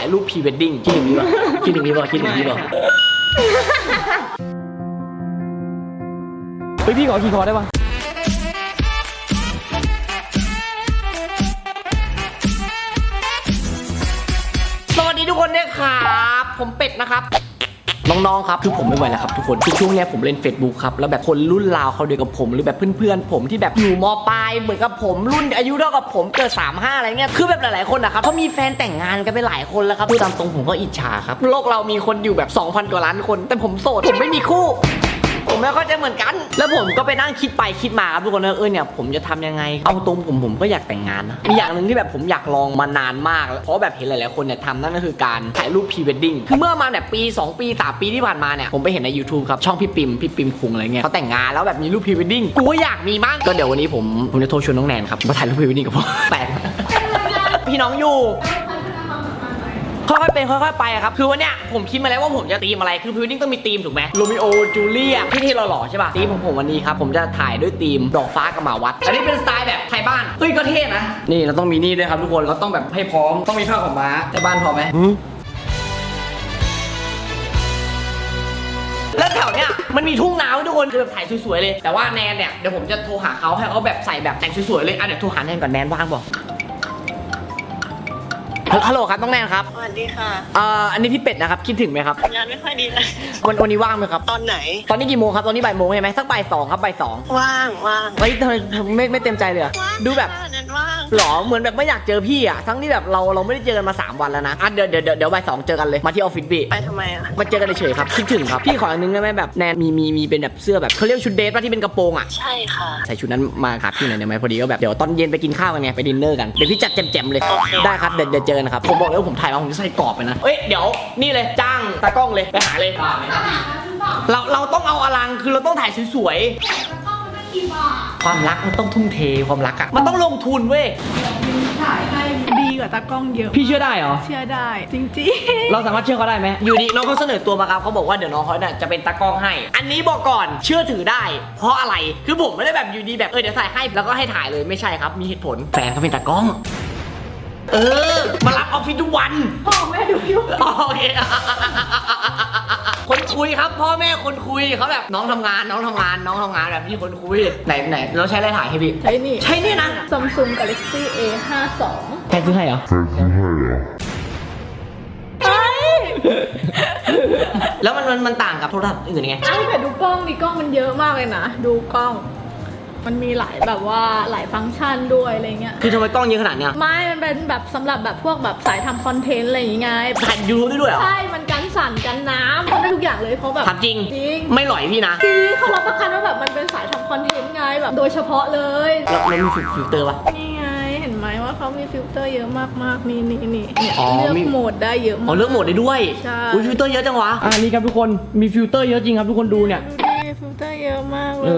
ายรูปพรีเวดดิ้งคิดถึงพี่ป่ะคิดถึงพี่ป่ะคิดถึงพี่ป่ะเฮ้ยพี่ขอขี่คอได้ป่ะสวัสดีทุกคนด้วยครับ ผมเป็ดนะครับ น้องๆครับคือผมไม่ไหวแล้วครับทุกคนคือช่วงเนี้ยผมเล่น Facebook ครับแล้วแบบคนรุ่นราวเขาเดียวกับผม หรือแบบเพื่อนๆผมที่แบบอยู่มปลายเหมือนกับผมรุ่นอายุเท่ากับผมเกิด35อะไรเงี้ยคือแบบหลายๆคนนะครับเขามีแฟนแต่งงานกันไปหลายคนแล้วครับพูดตามตรงผมก็อิจฉาครับโลกเรามีคนอยู่แบบ 2,000 กว่าล้านคน แต่ผมโสดผมไม่มีคู่ ผมไม่เข้าใจเหมือนกัน แล้วผมก็ไปนั่งคิดไปคิดมาครับทุกคนว่าเออเนี่ยผมจะทำยังไง เอาตรงผมผมก็อยากแต่งงานนะมีอย่างหนึ่งที่แบบผมอยากลองมานานมากแล้วเพราะแบบเห็นหลายๆคนเนี่ยทำนั่นก็คือการถ่ายรูปพรีเวดดิ้งคือเมื่อมาแบบปี 2 ปี3ปีที่ผ่านมาเนี่ยผมไปเห็นใน YouTube ครับช่องพี่ปิมพี่ปิมคุงอะไรเงี้ยเขาแต่งงานแล้วแบบมีรูปพรีเวดดิ้งกูก็อยากมีมั้งก็เดี๋ยววันนี้ผมผมจะโทรชวนน้องแนนครับมาถ่ายรูปพรีเวดดิ้งกับผมแปลกพี่น้องอยู่ ค่อยๆเป็นค่อยๆไปอะครับคือวันเนี้ยผมคิดมาแล้วว่าผมจะตีมอะไรคือพรีเวดดิ้งต้องมีธีมถูกไหมโรมิโอจูเลียพี่ที่หล่อๆใช่ป่ะธีมของผมวันนี้ครับผมจะถ่ายด้วยธีมดอกฟ้ากับหมาวัด อันนี้เป็นสไตล์แบบไทยบ้านเฮ้ยก็เท่นะนี่เราต้องมีนี่ด้วยครับทุกคนเราต้องแบบให้พร้อมต้องมีผ้าขาวม้าแต่บ้านพอไหมแล้วแถวเนี้ยมันมีทุ่งนาไว้ทุกคนคือแบบถ่ายสวยๆเลย แต่ว่าแนนเนี่ยเดี๋ยวผมจะโทรหาเขาให้เขาแบบใส่แบบแต่งสวยๆเลยอะเดี๋ยวโทรหาแนนก่อนแนนว่างบอก ฮัลโหลครับน้องแนนครับสวัสดีค่ะเอ่ออันนี้พี่เป็ดนะครับคิดถึงไหมครับงานไม่ค่อยดีเลยวันวันนี้ว่างไหมครับ ตอนไหน ตอนนี้กี่โมงครับตอนนี้บ่ายโมงใช่ไหมสักบ่ายสองครับบ่ายสองว่างว่างเฮ้ยทำไมไม่ไม่เต็มใจเลยอะว่างดูแบบ ค่ะนั้นว่างหรอเหมือนแบบไม่อยากเจอพี่อะทั้งที่แบบเราเราไม่ได้เจอกันมา 3 วันแล้วนะอะเดี๋ยวเดี๋ยวเดี๋ยวเดี๋ยวบ่ายสองเจอกันเลยมาที่ออฟฟิศพี่ไปทำไมอะมาเจอกันเฉยๆครับคิดถึงครับพี่ขออย่างนึงได้ไหมแบบแนนมีมีมีเป็นแบบเสื้อแบบเขาเรียกชุดเดทป่ะที่เป็นกระโปรงอะใช่ค่ะใส่ชุดนั้นมาหาพี่หน่อยได้ไหมพอดีก็แบบเดี๋ยวตอนเย็นไปกินข้าวกันไงไปดินเนอร์กันเดี๋ยวพี่จัดแจ่มๆเลยโอเคได้ครับเดี๋ยวเดี๋ยวเจอกันนะครับผมบอกเลยว่าผมถ่ายมาผมจะใส่กรอบไปนะเอ้ยเดี๋ยวนี่เลยจ้างตากล้องเลยไปหาเลย เราเราต้องเอาอลังคือเราต้องถ่ายสวยๆ ความรักมันต้องทุ่มเทความรักอะมันต้องลงทุนเว้ยถ่ายให้ดีกว่าตากล้องเยอะ พี่เชื่อได้เหรอ เชื่อได้จริงเราสามารถเชื่อเขาได้ไหมอยู่ดีน้องเขาเสนอตัวมาครับเขาบอกว่าเดี๋ยวน้องเขาเนี่ยจะเป็นตากล้องให้ อันนี้บอกก่อนเชื่อถือได้ เพราะอะไรคือผมไม่ได้แบบอยู่ดีแบบเออเดี๋ยวถ่ายให้แล้วก็ให้ถ่ายเลยไม่ใช่ครับ มีเหตุผลแฟนเขาเป็นตากล้อง เออ มารับออฟฟิศทุกวัน ๆพ่อแม่ดูอยู่ โอเค คนคุยครับ พ่อแม่คนคุยเขาแบบน้องทำงานน้องทำงานน้องทำงานแบบพี่คนคุยไหนไหนเราใช้อะไรถ่ายให้พี่ใช่นี่ ใช่นี่นะ Samsung Galaxy A 5 2ใครซื้อให้เหรอเฮ้ยแล้วมันมันมันต่างกับโทรศัพท์อื่นยังไง ไอ้แต่ดูกล้องดิกล้องมันเยอะมากเลยนะ ดูกล้อง มันมีหลายแบบว่าหลายฟังก์ชันด้วยอะไรเงี้ย คือทำไมกล้องเยอะขนาดเนี้ยไม่ มันเป็นแบบสำหรับแบบพวกแบบสายทำคอนเทนต์อะไรอย่างเงี้ยถ่ายยูทูบได้ด้วยเหรอ ใช่ มันกันสั่นกันน้ำมันได้ทุกอย่างเลยเขาแบบถามจริง จริงไม่หล่อยพี่นะจริงเขารับประกันว่าแบบมันเป็นสายทำคอนเทนต์ไงแบบโดยเฉพาะเลย เราเรามีฟิลฟิลเตอร์ปะ นี่ไงเห็นไหมว่าเขามีฟิลเตอร์เยอะมากๆนี่นี่นี่เนี่ยอ๋อเลือกมีโหมดได้เยอะมาอ๋กอเลือกโหมดได้ด้วยใช่ อุ้ยฟิลเตอร์เยอะจังวะ อ่านี่ครับทุกคนมีฟิลเตอร์เยอะจริงครับทุกคนดูเนี่ย ดูดิฟิลเตอร์เยอะมากเลเอ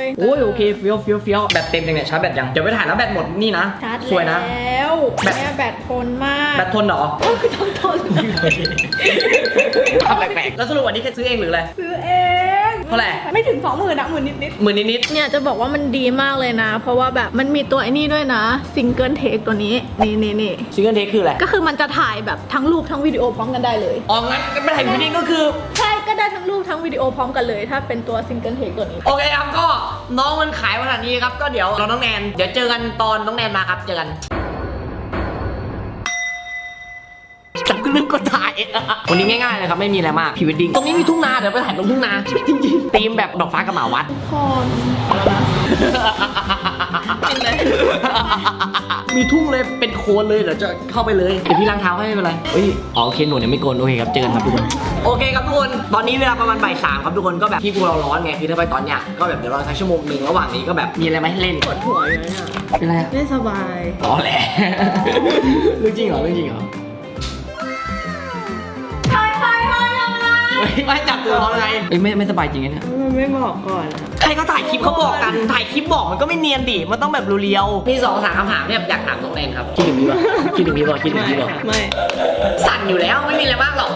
ยอ โอ้ยโอเคเฟี้ยวเฟี้ยวเฟี้ยวแบตเต็มยังเนี่ยชาร์จแบตยัง เดี๋ยวไปถ่ายแล้วแบตหมดนี่นะ ชาร์จสวยนะ แล้วแบต แม่แบตทนมากแบตทนเหรอก็คือต้องทนทำแปลกๆแล้วสรุปวันนี้แค่ซื้อเองหรืออะไร ซื้อเองเท่าไหร่ ไม่ถึงสองหมื่นอะหมื่นนิดนิดหมื่นนิดๆเนี่ยจะบอกว่ามันดีมากเลยนะ เพราะว่าแบบมันมีตัวไอ้นี่ด้วยนะซิงเกิลเทคตัวนี้นี่นี่นี่ๆซิงเกิลเทคคืออะไรก็คือมันจะถ่ายแบบทั้งรูปทั้งวิดีโอพร้อมกันได้เลย อ๋องั้นไม่ถ่ายวิดีโอก็คือใช่ก็ ได้ทั้งรูปทั้งวิดีโอพร้อมกันเลย ถ้าเป็นตัวซิงเกิลเทคตัวนี้ โอเคครับก็น้องมันขายขนาดนี้ครับก็เดี๋ยวเราน้องแนนเดี๋ยวเจอกันตอนน้องแนนมาครับเจอกันจับขึ้นนึงก็ถ่ายวันนี้ง่ายๆเลยครับไม่มีอะไรมากพรีเวดดิ้งตรงนี้มีทุ่งนาเดี๋ยวไปถ่ายตรงทุ่งนาจริงๆธีมแบบดอกฟ้ากับหมาวัดคนแล้วนะ จริงเลย มีทุ่งเลยเป็นโคลนเลยเดี๋ยวจะเข้าไปเลยเดี๋ยวพี่ล้างเท้าให้ไม่เป็นไรเฮ้ยอ๋อโอเคหนูเนี่ยไม่โกนโอเคครับเจอกันครับทุกคนโอเคครับทุกคนตอนนี้เวลาประมาณบ่ายสามครับทุกคนก็แบบที่กูเราร้อนไงคือถ้าไปตอนเนี้ยก็แบบเดี๋ยวรอสักชั่วโมงหนึ่งระหว่างนี้ก็แบบมีอะไรมาให้เล่นปวดหัวอยู่เนี่ยเป็นไรอะไม่สบายอ๋อแหละเรื่องจริงเหรอเรื่องจริงเหรอ ไรเฮ้ยไม่จับตัวเขาไงเอ้ยไม่ไม่สบายจริงนะเนี่ยมันไม่บอกก่อนอะใครก็ถ่ายคลิปเขาบอกกัน ถ่ายคลิปบอกมันก็ไม่เนียนดิ มันต้องแบบเรียวๆมีสองสามคำถามที่แบบอยากถามน้องแนนครับคิดถึงพี่ป่ะคิดถึงพี่ป่ะคิดถึงพี่ป่ะไม่สั่นอยู่แล้วไม่มีอะไรมากหรอก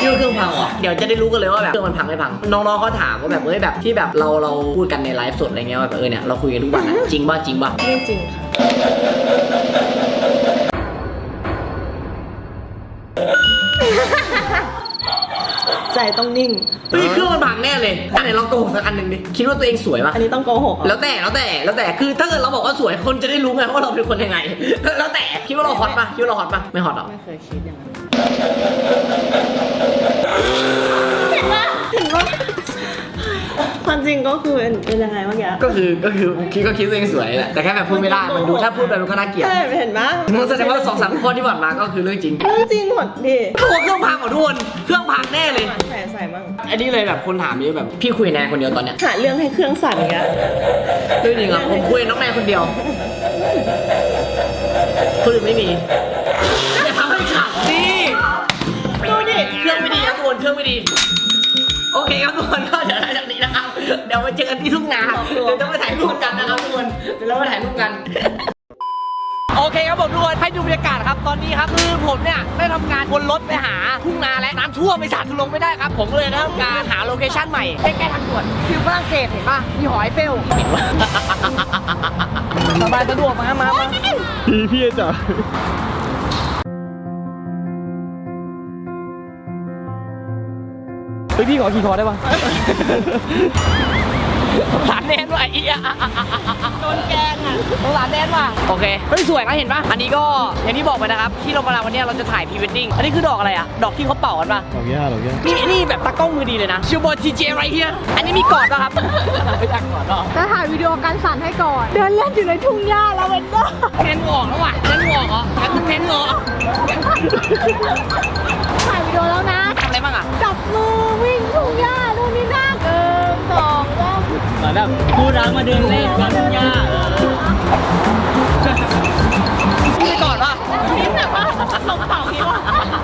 นี่เครื่องพังเหรอ เดี๋ยวจะได้รู้กันเลยว่าแบบเครื่องมันพังไม่พัง น้องๆเขาถามว่าแบบเฮ้ยแบบที่แบบเราเราพูดกันในไลฟ์สดอะไรเงี้ยว่าแบบเออเนี่ยเราคุยกันทุกวันอะจริงป่ะจริงป่ะไม่จริงค่ะ ใจต้องนิ่ง นี่เครื่องมันพังแน่เลยอันไหนลองโกหกสักอันหนึ่งดิ คิดว่าตัวเองสวยปะอันนี้ต้องโกหกแล้วแต่แล้วแต่แล้วแต่ คือถ้าเกิดเราบอกว่าสวยคนจะได้รู้ไงว่าเราเป็นคนยังไง แล้วแต่ คิดว่าเราฮอตปะคิดว่าเราฮอตปะไม่ฮอตหรอไม่เคยคิดอย่างนั้น จริงก็คือเป็นเป็นยังไงเมื่อกี้ก็คือก็คือคิดก็คิดตัวเองสวยแหละแต่แค่แบบพูดไม่ได้มันดูถ้าพูดไปมันก็น่าเกลียดใช่เห็นปะมันแสดงว่าสองสามข้อที่ผ่านมาก็คือเรื่องจริงเรื่องจริงหมดดิตัวเครื่องพังเหรอทุกคนเครื่องพังแน่เลยใส่ใส่บ้างอันนี้เลยแบบคนถามเยอะแบบพี่คุยแนนคนเดียวตอนเนี้ยหาเรื่องให้เครื่องสั่นอีกแล้วเรื่องจริงอะผมคุยน้องแนนคนเดียวคนอื่นไม่มีอย่าทำให้ขับสิดูดิเครื่องไม่ดีครับทุกคนเครื่องไม่ดี โอเคครับทุกคนก็เดี๋ยวหลังจากนี้นะครับ เดี๋ยวมาเจอกันที่ทุ่งนาเดี๋ยวจะไปถ่ายรูปกันนะครับทุกคนเดี๋ยวเราไปถ่ายรูปกันโอเคครับผมทุกคนให้ดูบรรยากาศครับตอนนี้ครับคือผมเนี่ยได้ทำงานบนรถไปหาทุ่งนาและน้ำท่วมไปสาดลงไม่ได้ครับ ผมก็เลยได้ทำการหาโลเคชั่นใหม่ใกล้ๆทางด่วนฟิวฝรั่งเศสเห็นป่ะมีหอยเฟลเห็นปะสบายสะดวกมามามาพี่พี่จ๋า ฮ้ยพี่ขอขี่คอได้ปะหลานแนนว่ะไอ้เหี้ยโดนแกล้งอะต้องหลานแนนว่ะโอเคเฮ้ยสวยนะเห็นปะอันนี้ก็อย่างที่บอกไปนะครับ ที่เรามาวันนี้เราจะถ่ายพรีเวดดิ้งอันนี้คือดอกอะไรอะดอกที่เขาเป่ากันปะดอกหญ้าดอกหญ้านี่นี่แบบตากล้องมือดีเลยนะชิวบอลทีเจไรเฮียอันนี้มีกอดป่ะครับไม่อยากกอดหรอกจะถ่ายวิดีโอการสั่นให้ก่อน เดินเล่นอยู่ในทุ่งหญ้าลาเวนเดอร์แทนงอกแล้วว่ะแทนงอกเหรอแทนแทนงอกถ่ายวิดีโอแล้วนะทำอะไรบ้างอะจับมือ เหมือนแบบคู่รักมาเดินเล่นกันย่าไม่กอดป่ะนี่แบบว่าลงเป่าที่ว่า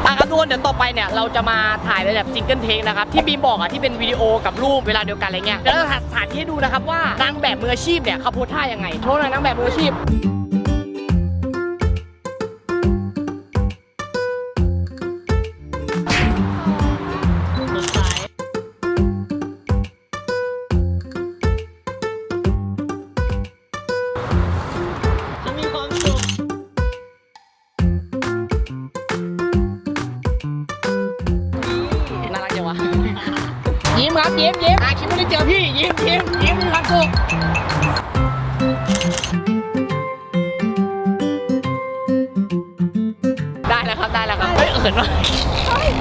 อะครับทุกคนเดี๋ยวต่อไปเนี่ยเราจะมาถ่ายเป็นแบบซิงเกิลเทคนะครับที่บีมบอกอะที่เป็นวิดีโอกับรูปเวลาเดียวกันอะไรเงี้ยเดี๋ยวเราจะถ่ายที่ให้ดูนะครับว่านางแบบมืออาชีพเนี่ยเขาโพสท่ายังไงโชว์หน่อยนางแบบมืออาชีพ ยิ้มครับยิ้มยิ้มอะคิดไม่ได้เจอพี่ยิ้มยิ้มยิ้มมีความสุขได้แล้วครับได้แล้วครับเฮ้ยเขินว่ะ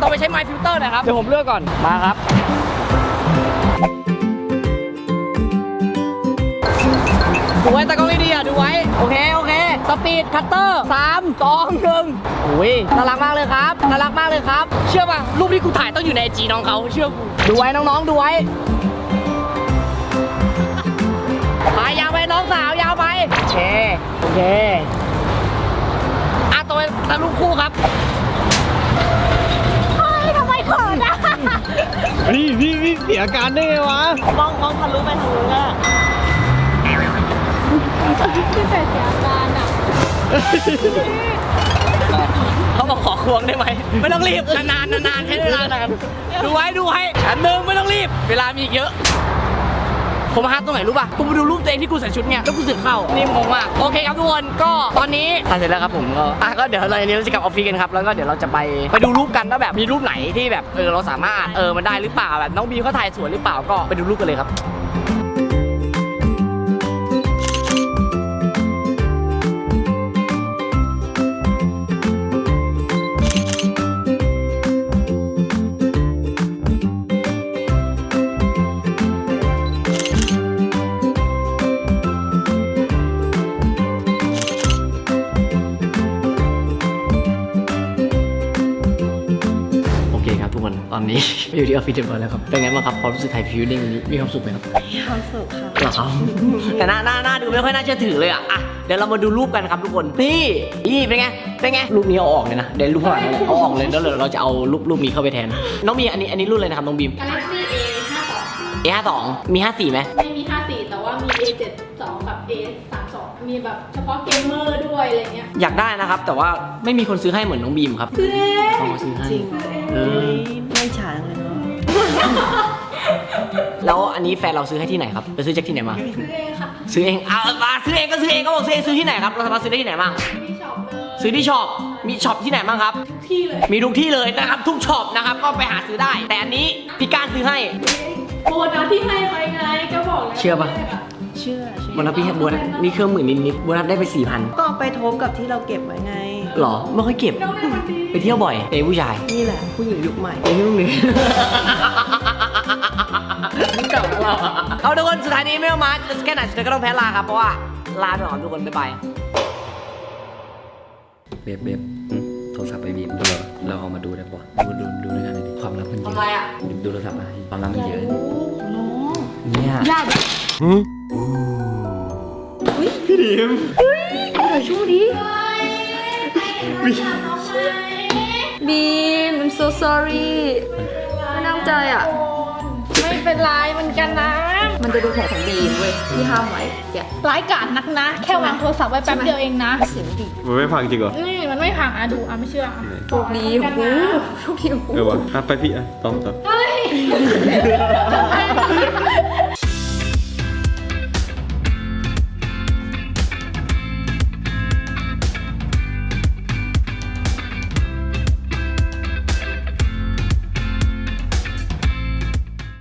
ต้องไปใช้ไมค์ฟิลเตอร์หนะครับเดี๋ยวผมเลือกก่อนมาครับดูไว้ตากล้องดีๆอะดูไว้โอเคโอเค สปีดคัตเตอร์สามสองหนึ่งโอ้ยน่ารักมากเลยครับน่ารักมากเลยครับ เชื่อป่ะรูปที่กูถ่ายต้องอยู่ในไอจีน้องเขาเชื่อกูดูไว้น้องๆดูไว้ไปยาวไปน้องสาวยาวไปโอเคโอเคอะตัวตะลุกคู่ครับเฮ้ยทำไมเขินอะพี่พี่พี่เสียอาการได้ไงวะมองมองทะลุไปทางนู้นอะที่เป็นเสียอาการอะ เขาบอกขอควงได้ไหมไม่ต้องรีบนานๆนานๆให้เวลานานดูไว้ดูไว้อันหนึ่งไม่ต้องรีบ เวลามีอีกเยอะ ผมฮาร์ดตรงไหนรู้ป่ะกูมาดูรูปตัวเองที่กูใส่ชุดเนี่ยแล้วกูสึกเข้านี่งงมากโอเคครับทุกคนก็ตอนนี้ถ่ายเสร็จแล้วครับผมก็อะก็เดี๋ยวเราเนี้เราจะกลับออฟฟิศกันครับแล้วก็เดี๋ยวเราจะไปไปดูรูปกันว่าแบบมีรูปไหนที่แบบเออเราสามารถเออมันได้หรือเปล่าแบบน้องบีเขาถ่ายสวยหรือเปล่าก็ไปดูรูปกันเลยครับ ตอนนี้อยู่ที่ออฟฟิศเรียบร้อยแล้วครับ เป็นไงบ้างครับความรู้สึกถ่ายพรีเวดดิ้งวันนี้มีความสุขไหมครับมีความสุขค่ะเหรอครับ แต่หน้าหน้าหน้าดูไม่ค่อยน่าเชื่อถือเลยอะอะเดี๋ยวเรามาดูรูปกันครับทุกคนนี่นี่เป็นไงเป็นไงรูปนี้เอาออกเลยนะเดี๋ยวรูปข้างหลังเนี่ยเอาออกเลยแล้วเดี๋ยวเราจะเอารูปรูปนี้เข้าไปแทน น้องบีมอันนี้อันนี้รุ่นอะไรนะครับน้องบีม Galaxy A 5 A52 มี 54ไหม2ไม่มี 54 แต่ว่ามี A 7 2กับ A 3 2มีแบบเฉพาะเกมเมอร์ด้วยอะไรเงี้ยอยากได้นะครับ แต่ว่าไม่มีคนซื้อให้เหมือนน้องบีมครับ ซื้อเอง ต้องมาซื้อให้จริงเออ ไม่ฉาเลยเนาะแล้วอันนี้แฟนเราซื้อให้ที่ไหนครับไปซื้อจากที่ไหนมา ซื้อเองค่ะ ซื้อเองอ่ามาซื้อเองก็ซื้อเองก็บอกซื้อเองซื้อที่ไหนครับเราสามารถซื้อได้ที่ไหนบ้างที่ช็อปเลยซื้อที่ช็อปใช่มีช็อปที่ไหนบ้างครับ ที่เลยมีทุกที่เลยนะครับ ทุกช็อปนะครับ ก็ไปหาซื้อได้ แต่อันนี้พี่ก้านซื้อให้ โบนัสที่ให้ไปไงก็บอกแล้วเชื่อปะ เชื่อเชื่อโบนัสพี่ให้โบนัสนี่เครื่องหมื่นนิดๆโบนัสได้ไปสี่พันก็เอาไปทบกับที่เราเก็บไว้ไง หรอ ไม่ค่อยเก็บ น้องเป็นคนดีไปเที่ยวบ่อยเอ้ผู้ชาย นี่แหละผู้หญิงยุคใหม่เอ้ยุ่งเลยเก่าเราเอาทุกคนสุดท้ายนี้ไม่ต้องมาจะแค่ไหนสุดท้ายก็ต้องแพ้ลาครับ เพราะว่าลาไปก่อนทุกคนบ๊ายบายเบบเบบหึโทรศัพท์ไปบีบดูเราเอามาดูได้ปะดูดูดูด้วยกันหน่อยดิความลับมันเยทำอะไรอะดูดูโทรศัพท์มาความลับมันเยอะน้องเนี่ยญาติพี่ดิม บีม I'm so sorry ไม่ตั้งใจอะ ไม่เป็นไรเหมือนกันนะ มันจะดูแผลของบีมเว้ยที่ห้ามไว้แกะร้ายกาจนักนะ แค่วางโทรศัพท์ไว้แป๊บเดียวเองนะเสียงดีมันไม่พังจริงเหรอนี่มันไม่พังอะดูอะไม่เชื่ออะโชคดีของกูโชคดีของกูเออวะอะไปพี่อะต้องต่อ เฮ้ย